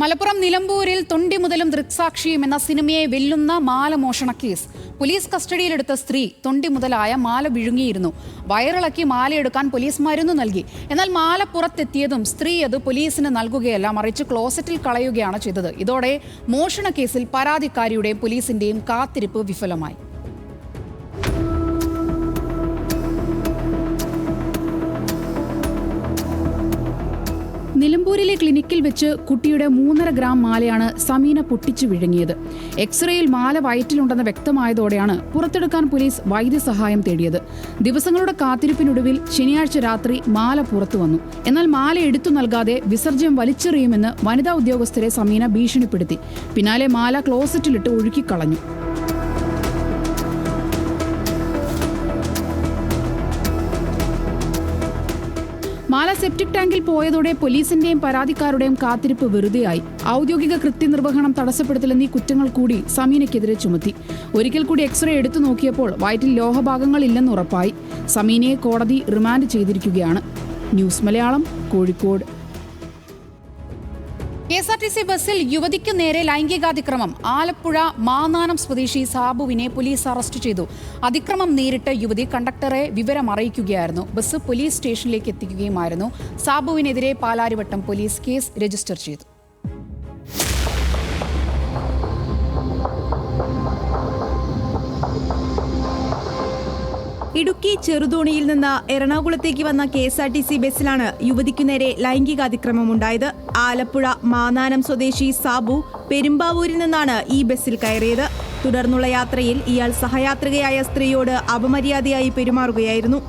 മലപ്പുറം നിലമ്പൂരിൽ തൊണ്ടി മുതലും ദൃക്സാക്ഷിയും എന്ന സിനിമയെ വെല്ലുന്ന മാലമോഷണ കേസ്. പോലീസ് കസ്റ്റഡിയിലെടുത്ത സ്ത്രീ തൊണ്ടി മുതലായ മാല വിഴുങ്ങിയിരുന്നു. വയറിളക്കി മാലയെടുക്കാൻ പോലീസ് മരുന്ന് നൽകി. എന്നാൽ മാല പുറത്തെത്തിയതും സ്ത്രീ അത് പോലീസിന് നൽകുകയല്ല മറിച്ച് ക്ലോസറ്റിൽ കളയുകയാണ് ചെയ്തത്. ഇതോടെ മോഷണ കേസിൽ പരാതിക്കാരിയുടെയും പോലീസിന്റെയും കാത്തിരിപ്പ് വിഫലമായി. നിലമ്പൂരിലെ ക്ലിനിക്കിൽ വെച്ച് കുട്ടിയുടെ മൂന്നര ഗ്രാം മാലയാണ് സമീന പൊട്ടിച്ചു വിഴുങ്ങിയത്. എക്സ്റേയിൽ മാല വയറ്റിലുണ്ടെന്ന് വ്യക്തമായതോടെയാണ് പുറത്തെടുക്കാൻ പോലീസ് വൈദ്യസഹായം തേടിയത്. ദിവസങ്ങളുടെ കാത്തിരിപ്പിനൊടുവിൽ ശനിയാഴ്ച രാത്രി മാല പുറത്തു വന്നു. എന്നാൽ മാല എടുത്തു നൽകാതെ വിസർജ്യം വലിച്ചെറിയുമെന്ന് വനിതാ ഉദ്യോഗസ്ഥരെ സമീന ഭീഷണിപ്പെടുത്തി. പിന്നാലെ മാല ക്ലോസറ്റിലിട്ട് ഒഴുക്കിക്കളഞ്ഞു. മാല സെപ്റ്റിക് ടാങ്കിൽ പോയതോടെ പോലീസിന്റെയും പരാതിക്കാരുടെയും കാത്തിരിപ്പ് വെറുതെയായി. ഔദ്യോഗിക കൃത്യനിർവഹണം തടസ്സപ്പെടുത്തലെന്നീ കുറ്റങ്ങൾ കൂടി സമീനയ്ക്കെതിരെ ചുമത്തി. ഒരിക്കൽ കൂടി എക്സ്റേ എടുത്തു നോക്കിയപ്പോൾ വയറ്റിൽ ലോഹഭാഗങ്ങളില്ലെന്ന് ഉറപ്പായി. സമീനയെ കോടതി റിമാൻഡ് ചെയ്തിരിക്കുകയാണ്. News Malayalam Kozhikode. K S R T C ബസ്സിൽ യുവതിക്ക് നേരെ ലൈംഗികാതിക്രമം. ആലപ്പുഴ മാനാനം സ്വദേശി സാബുവിനെ പോലീസ് അറസ്റ്റ് ചെയ്തു. അതിക്രമം നേരിട്ട് യുവതി കണ്ടക്ടറെ വിവരം അറിയിക്കുകയായിരുന്നു. ബസ് പോലീസ് സ്റ്റേഷനിലേക്ക് എത്തിക്കുകയുമായിരുന്നു. സാബുവിനെതിരെ പാലാരിവട്ടം പോലീസ് കേസ് രജിസ്റ്റർ ചെയ്തു. ഇടുക്കി ചെറുതോണിയിൽ നിന്ന് എറണാകുളത്തേക്ക് വന്ന K S R T C ബസ്സിലാണ് യുവതിക്കു നേരെ ലൈംഗികാതിക്രമമുണ്ടായത് ആലപ്പുഴ മാനാനം സ്വദേശി സാബു പെരുമ്പാവൂരിൽ നിന്നാണ് ഈ ബസ്സിൽ കയറിയത്. തുടർന്നുള്ള യാത്രയിൽ ഇയാൾ സഹയാത്രികയായ സ്ത്രീയോട് അപമര്യാദയായി പെരുമാറുകയായിരുന്നു.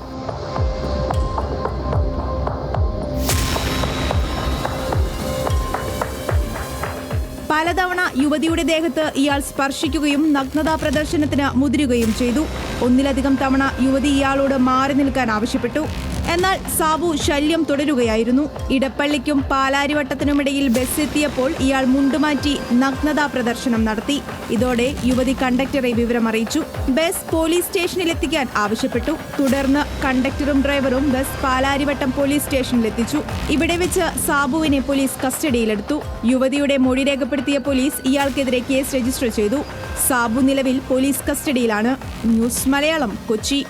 പലതവണ യുവതിയുടെ ദേഹത്ത് ഇയാൾ സ്പർശിക്കുകയും നഗ്നതാ പ്രദർശനത്തിന് മുതിരുകയും ചെയ്തു. ഒന്നിലധികം തവണ യുവതി ഇയാളോട് മാറി നിൽക്കാൻ ആവശ്യപ്പെട്ടു. എന്നാൽ സാബു ശല്യം തുടരുകയായിരുന്നു. ഇടപ്പള്ളിക്കും പാലാരിവട്ടത്തിനുമിടയിൽ ബസ് എത്തിയപ്പോൾ ഇയാൾ മുണ്ടുമാറ്റി നഗ്നതാ പ്രദർശനം നടത്തി. ഇതോടെ യുവതി കണ്ടക്ടറെ വിവരം അറിയിച്ചു. ബസ് പോലീസ് സ്റ്റേഷനിലെത്തിക്കാൻ ആവശ്യപ്പെട്ടു. തുടർന്ന് കണ്ടക്ടറും ഡ്രൈവറും ബസ് പാലാരിവട്ടം പോലീസ് സ്റ്റേഷനിലെത്തിച്ചു ഇവിടെ വെച്ച് സാബുവിനെ പോലീസ് കസ്റ്റഡിയിലെടുത്തു. യുവതിയുടെ മൊഴി രേഖപ്പെടുത്തിയ പോലീസ് ഇയാൾക്കെതിരെ കേസ് രജിസ്റ്റർ ചെയ്തു. സാബു നിലവിൽ പോലീസ് കസ്റ്റഡിയിലാണ്. ന്യൂസ് മലയാളം കൊച്ചി.